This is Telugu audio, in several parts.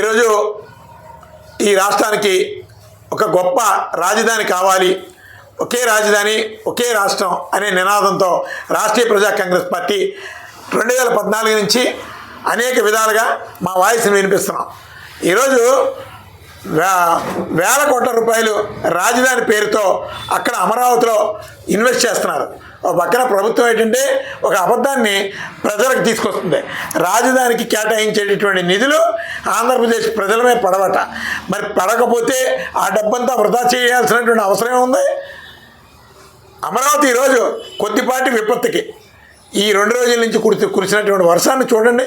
ఈరోజు ఈ రాష్ట్రానికి ఒక గొప్ప రాజధాని కావాలి. ఒకే రాజధాని ఒకే రాష్ట్రం అనే నినాదంతో రాష్ట్రీయ ప్రజా కాంగ్రెస్ పార్టీ రెండు వేల పద్నాలుగు నుంచి అనేక విధాలుగా మా వాయిస్ని వినిపిస్తున్నాం. ఈరోజు వేల కోట్ల రూపాయలు రాజధాని పేరుతో అక్కడ అమరావతిలో ఇన్వెస్ట్ చేస్తున్నారు. ఒక పక్కన ప్రభుత్వం ఏంటంటే ఒక అబద్ధాన్ని ప్రజలకు తీసుకొస్తుంది. రాజధానికి కేటాయించేటటువంటి నిధులు ఆంధ్రప్రదేశ్ ప్రజలమే పడవట. మరి పడకపోతే ఆ డబ్బంతా వృధా చేయాల్సినటువంటి అవసరం ఉంది అమరావతి ఈరోజు కొద్దిపాటి విపత్తుకి ఈ రెండు రోజుల నుంచి కురి కురిసినటువంటి వర్షాన్ని చూడండి.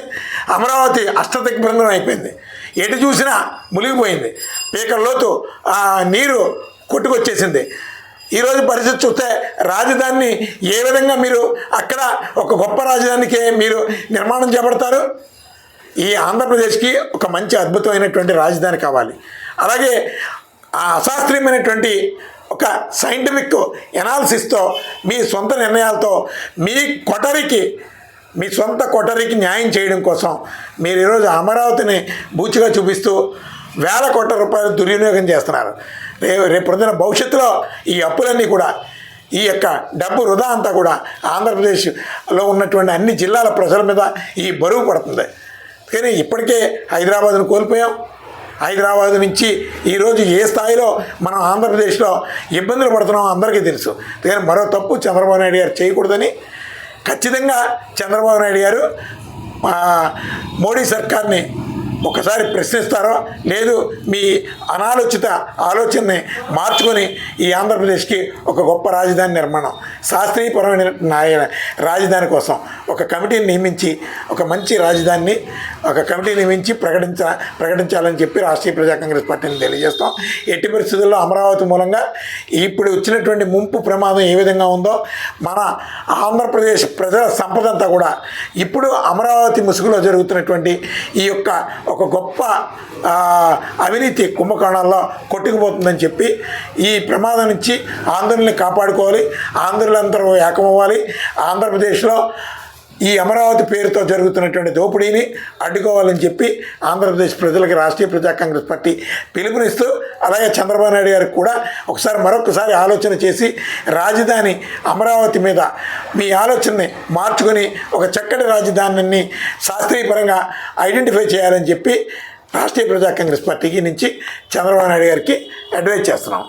అమరావతి అష్టదిగ్బంధనం అయిపోయింది. ఎటు చూసినా మునిగిపోయింది. పీకల్లోతు ఆ నీరు కొట్టుకొచ్చేసింది. ఈరోజు పరిస్థితి చూస్తే రాజధానిని ఏ విధంగా మీరు అక్కడ ఒక గొప్ప రాజధానికి మీరు నిర్మాణం చేపడతారు? ఈ ఆంధ్రప్రదేశ్కి ఒక మంచి అద్భుతమైనటువంటి రాజధాని కావాలి. అలాగే ఆ అశాస్త్రీయమైనటువంటి ఒక సైంటిఫిక్ ఎనాలిసిస్తో మీ సొంత నిర్ణయాలతో మీ కొటరికి మీ సొంత కొటరికి న్యాయం చేయడం కోసం మీరు ఈరోజు అమరావతిని బూచిగా చూపిస్తూ వేల కోట్ల రూపాయలు దుర్వినియోగం చేస్తున్నారు. రేపు రేపు పొందిన భవిష్యత్తులో ఈ అప్పులన్నీ కూడా ఈ యొక్క డబ్బు వృధా అంతా కూడా ఆంధ్రప్రదేశ్లో ఉన్నటువంటి అన్ని జిల్లాల ప్రజల మీద ఈ బరువు పడుతుంది. కానీ ఇప్పటికే హైదరాబాద్ను కోల్పోయాం. హైదరాబాద్ నుంచి ఈరోజు ఏ స్థాయిలో మనం ఆంధ్రప్రదేశ్లో ఇబ్బందులు పడుతున్నామో అందరికీ తెలుసు. కానీ మరో తప్పు చంద్రబాబు నాయుడు గారు చేయకూడదని ఖచ్చితంగా చంద్రబాబు నాయుడు గారు మోడీ సర్కార్ని ఒకసారి ప్రశ్నిస్తారో లేదు మీ అనాలోచిత ఆలోచనని మార్చుకొని ఈ ఆంధ్రప్రదేశ్కి ఒక గొప్ప రాజధాని నిర్మాణం. శాస్త్రీయపరమైన నాయ- రాజధాని కోసం ఒక కమిటీని నియమించి ఒక మంచి రాజధానిని ఒక కమిటీ నియమించి ప్రకటించ ప్రకటించాలని చెప్పి రాష్ట్రీయ ప్రజా కాంగ్రెస్ పార్టీని తెలియజేస్తాం. ఎట్టి పరిస్థితుల్లో అమరావతి మూలంగా ఇప్పుడు వచ్చినటువంటి ముంపు ప్రమాదం ఏ విధంగా ఉందో మన ఆంధ్రప్రదేశ్ ప్రజల సంపద అంతా కూడా ఇప్పుడు అమరావతి ముసుగులో జరుగుతున్నటువంటి ఈ యొక్క ఒక గొప్ప అవినీతి కుంభకోణాల్లో కొట్టుకుపోతుందని చెప్పి ఈ ప్రమాదం నుంచి ఆంధ్రుల్ని కాపాడుకోవాలి. ప్రజలందరూ ఏకమవ్వాలి. ఆంధ్రప్రదేశ్లో ఈ అమరావతి పేరుతో జరుగుతున్నటువంటి దోపిడీని అడ్డుకోవాలని చెప్పి ఆంధ్రప్రదేశ్ ప్రజలకు రాష్ట్రీయ ప్రజా కాంగ్రెస్ పార్టీ పిలుపునిస్తూ అలాగే చంద్రబాబు నాయుడు గారికి కూడా ఒకసారి మరొకసారి ఆలోచన చేసి రాజధాని అమరావతి మీద మీ ఆలోచనని మార్చుకొని ఒక చక్కటి రాజధానిని శాస్త్రీయపరంగా ఐడెంటిఫై చేయాలని చెప్పి రాష్ట్రీయ ప్రజా కాంగ్రెస్ పార్టీకి నుంచి చంద్రబాబు నాయుడు గారికి అడ్వైజ్ చేస్తున్నాం.